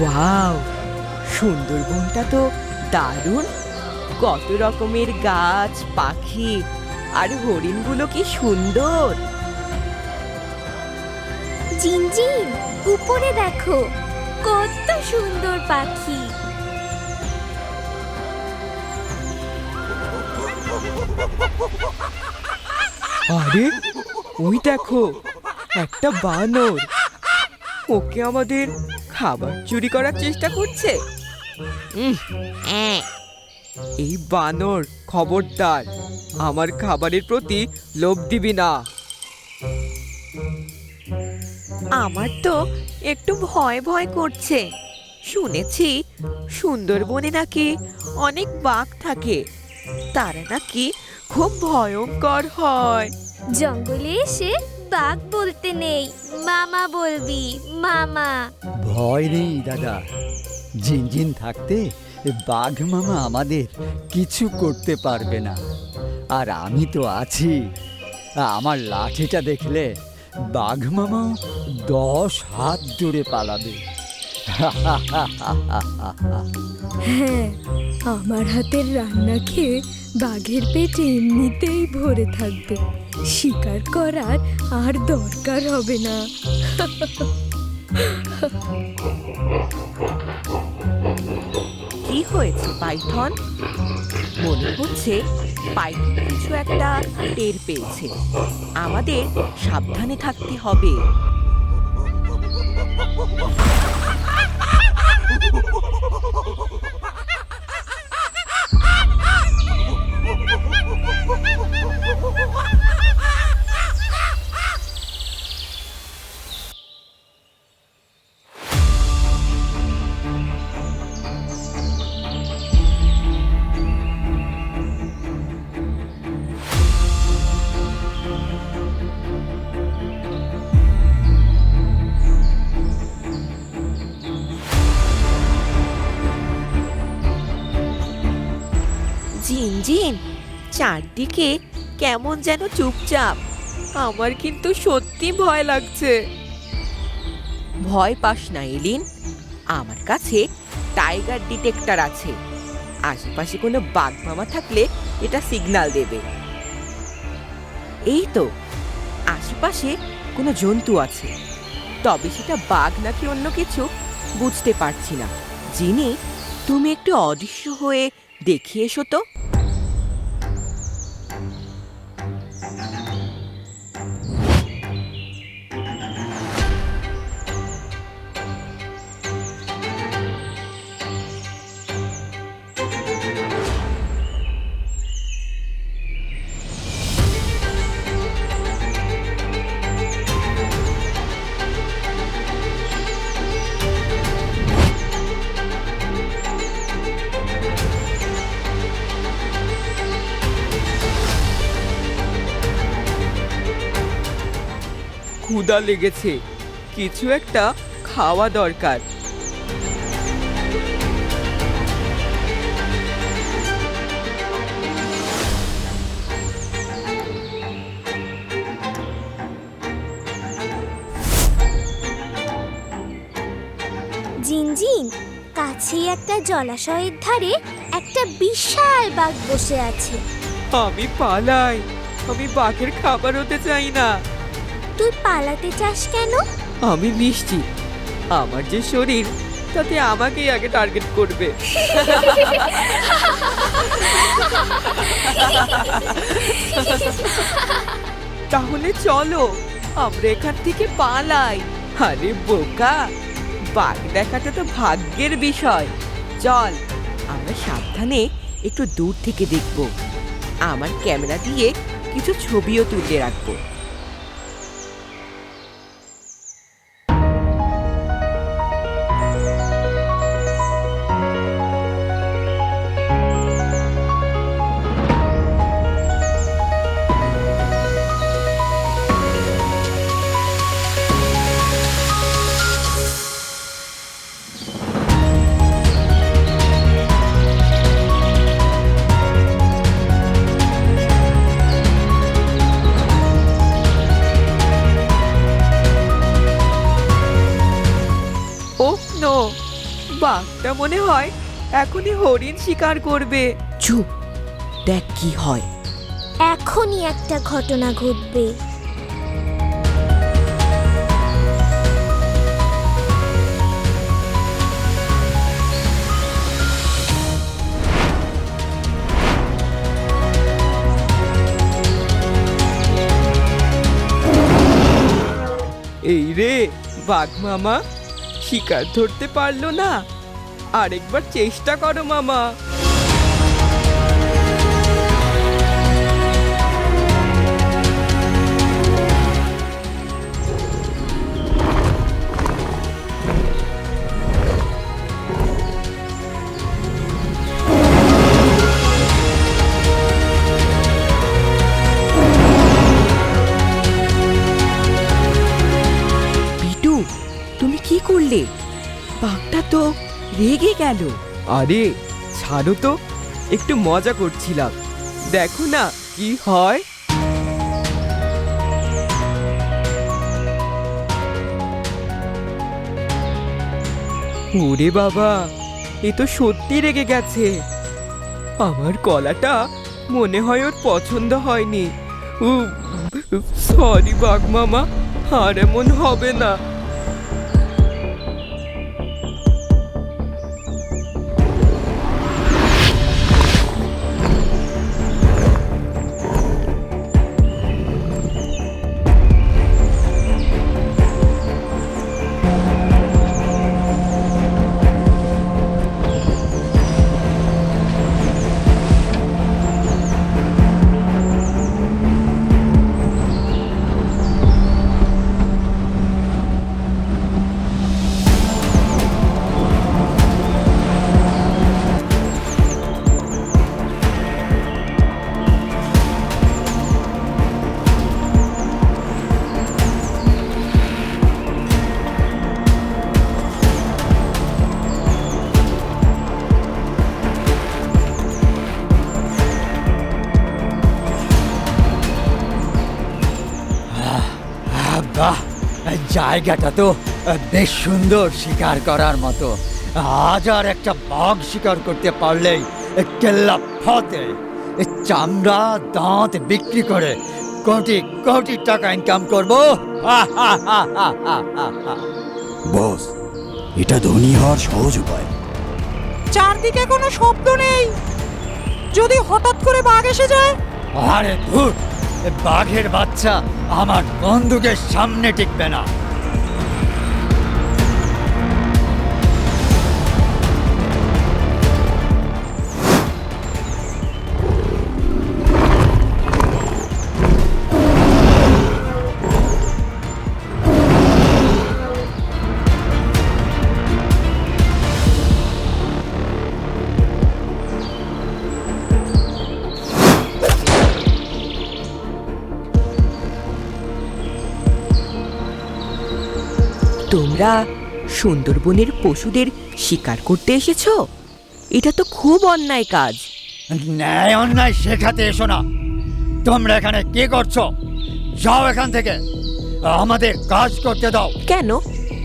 Wow সুন্দরবনটা তো দারুণ। কত রকমের গাছ পাখি আর হরিণগুলো কি সুন্দর। জিনজিন উপরে দেখো কত সুন্দর পাখি। আরে ওই দেখো একটা বানর। ওকে আমাদের খাবার চুরি করার চেষ্টা করছে। উম। এই বানর খবরদার আমার খাবারের প্রতি লোভ দিবি না। আমার তো একটু ভয় ভয় করছে। শুনেছি সুন্দরবনে নাকি অনেক বাঘ থাকে। তারা নাকি খুব ভয়ঙ্কর হয়। জঙ্গলে এসে বাঘ বলতে নেই। মামা বলবি মামা। ভয় নেই দাদা। জিনজিন থাকতে বাঘ মামা আমাদের কিছু করতে পারবে না। আর আমি তো আছি। আমার লাঠিটা দেখলে বাঘ মামাও দশ হাত জোরে পালাবে। হ্যাঁ আমার হাতের রান্না খেয়ে বাঘের পেটে এমনিতেই ভরে থাকবে। শিকার করার আর দরকার হবে না। কি হয়েছে, পাইথন? মনে হচ্ছে পাইথন কিছু একটা টের পেয়েছে। আমাদের সাবধানে থাকতে হবে। চারদিকে কেমন যেন চুপচাপ। আমার কিন্তু সত্যি ভয় লাগছে। ভয় পাস না, এলিন। আমার কাছে টাইগার ডিটেক্টর আছে। আশেপাশে কোনো বাঘ মামা থাকলে এটা সিগন্যাল দেবে। এই তো, আশেপাশে কোনো জন্তু আছে। তবে সেটা বাঘ নাকি অন্য কিছু, বুঝতে পারছি না। যিনি তুমি একটু অদৃশ্য হয়ে দেখিয়ে এসো তো। ক্ষুধা লেগেছে। কিছু একটা খাওয়া দরকার। জিনজিন কাছেই একটা জলাশয়ের ধারে একটা বিশাল বাঘ বসে আছে। আমি পালাই। আমি বাঘের খাবার হতে চাই না। তুই পালাতে চাস কেন? আমি নিশ্চিত। আমার যে শরীর, তাতে আমাকেই আগে টার্গেট করবে। তাহলে চলো, আমরা এখান থেকে পালাই। আরে বোকা, বাঘ দেখাটা তো ভাগ্যের বিষয়। চল, আমরা সাবধানে একটু দূর থেকে দেখব। আমার ক্যামেরা দিয়ে কিছু ছবিও তুলে রাখব। এখনই হরিণ শিকার করবে। চুপ দেখ কি হয়। এখনই একটা ঘটনা ঘটবে। এই রে বাঘ মামা শিকার ধরতে পারল না। আরেকবার চেষ্টা করো মামা। তুমি কি করলে? বাঘটা তো রেগে গেল। আরে, ছাড়ো তো, একটু মজা করছিলাম। দেখো না, কি হয়। ওরে বাবা, এ তো সত্যি রেগে গেছে। আমার কলাটা মনে হয় ওর পছন্দ হয়নি। সরি বাঘ মামা আর এমন হবে না। জায়গাটা তো বেশ সুন্দর শিকার করার মতো। আজ আর একটা বাঘ শিকার করতে পারলেই কেল্লা ফতে। এ চামড়া দাঁত বিক্রি করে কোটি কোটি টাকা ইনকাম করব। বস এটা ধনী হওয়ার সহজ উপায়। চারদিকে কোনো শব্দ নেই। যদি হঠাৎ করে বাঘ এসে যায়? আরে ধুর বাঘের বাচ্চা আমার বন্ধুকে সামনে টিকবে না। তোমরা সুন্দরবনের পশুদের শিকার করতে এসেছ? এটা তো খুব অন্যায় কাজ। ন্যায় অন্যায় শেখাতে এসো না। তোমরা এখানে কি করছ? যাও এখান থেকে। আমাদের কাজ করতে দাও। কেন?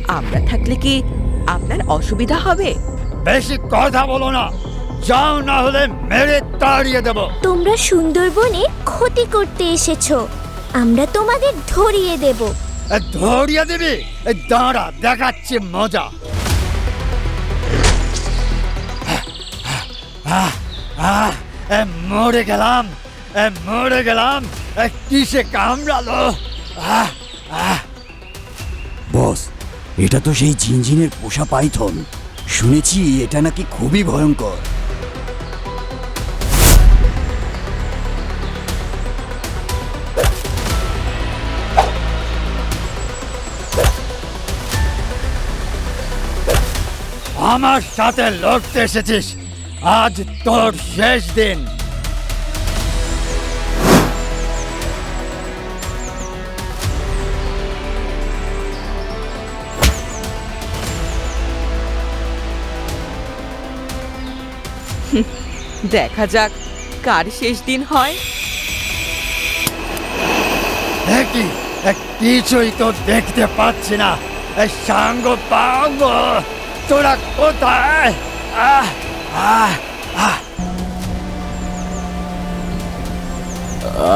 আমরা থাকলে কি আপনার অসুবিধা হবে? বেশি কথা বলো না। যাও না হলে মেরে তাড়িয়ে দেব। তোমরা সুন্দরবনে ক্ষতি করতে এসেছ। আমরা তোমাদের ধরিয়ে দেব। ধরিয়ে দিবি। দাঁড়া, দেখাচ্ছি মজা। মরে গেলাম মরে গেলাম কিসে কামড়ালো? বস, এটা তো সেই ঝিনঝিনের পোষা পাইথন। শুনেছি এটা নাকি খুবই ভয়ঙ্কর। আমার সাথে লড়তে এসেছিস। আজ তোর শেষ দিন। দেখা যাক কার শেষ দিন হয়। কিছুই তো দেখতে পাচ্ছি না। সাঙ্গ পাঙ্গ। তোরা কোথায়? আহ আহ আহ।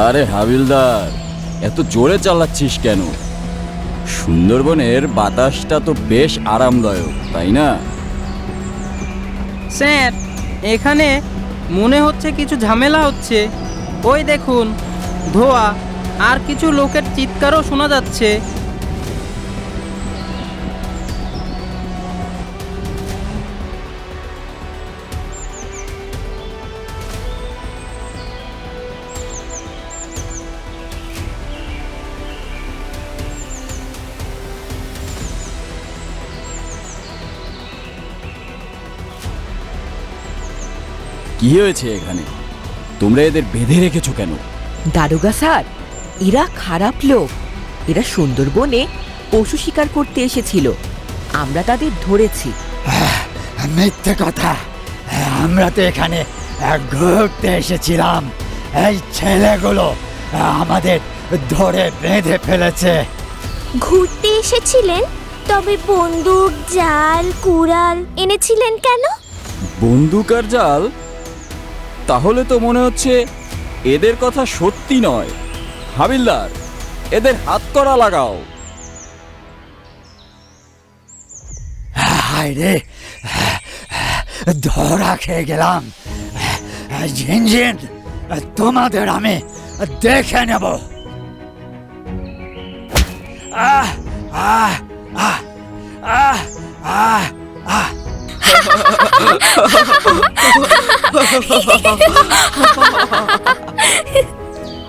আরে হাবিলদার এত জোরে চালাচ্ছিস কেন? সুন্দরবনের বাতাসটা তো বেশ আরামদায়ক তাই না? স্যার এখানে মনে হচ্ছে কিছু ঝামেলা হচ্ছে। ওই দেখুন ধোয়া আর কিছু লোকের চিৎকারও শোনা যাচ্ছে। কি হয়েছে এখানে? তোমরা এদের বেঁধে রেখেছো কেন? দারোগা স্যার এরা খারাপ লোক। এরা সুন্দরবনে পশু শিকার করতে এসেছিল। আমরা তাদের ধরেছি। মিথ্যে কথা। আমরা তো এখানে ঘুরতে এসেছিলাম। এই ছেলেগুলো আমাদের ধরে বেঁধে ফেলেছে। ঘুরতে এসেছিলেন? তবে বন্দুক জাল কুড়াল এনেছিলেন কেন? বন্দুক আর জাল? তাহলে তো মনে হচ্ছে এদের কথা সত্যি নয়। হাবিলদার এদের হাত করা লাগাও। হায় রে ধরা খেয়ে গেলাম। ঝিনঝিন তোমাদের আমি দেখে নেব। আহ আহ আহ আহ আহ আহ।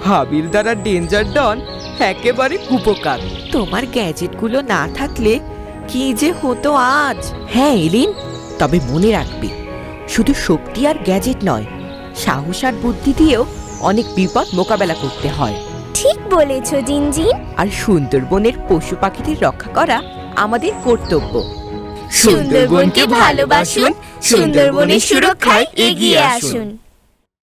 হাবিলদার আর ডেঞ্জার ডন একেবারে উপকার। তোমার গ্যাজেটগুলো না থাকলে কি যে হতো আজ? হ্যাঁ এলিন তবে মনে রাখবে শুধু শক্তি আর গ্যাজেট নয় সাহস আর বুদ্ধি দিয়েও অনেক বিপদ মোকাবেলা করতে হয়। ঠিক বলেছ জিনজিন। আর সুন্দরবনের পশু পাখিদের রক্ষা করা আমাদের কর্তব্য। সুন্দরবনকে ভালোবাসুন সুন্দরবনের সুরক্ষায় এগিয়ে আসুন।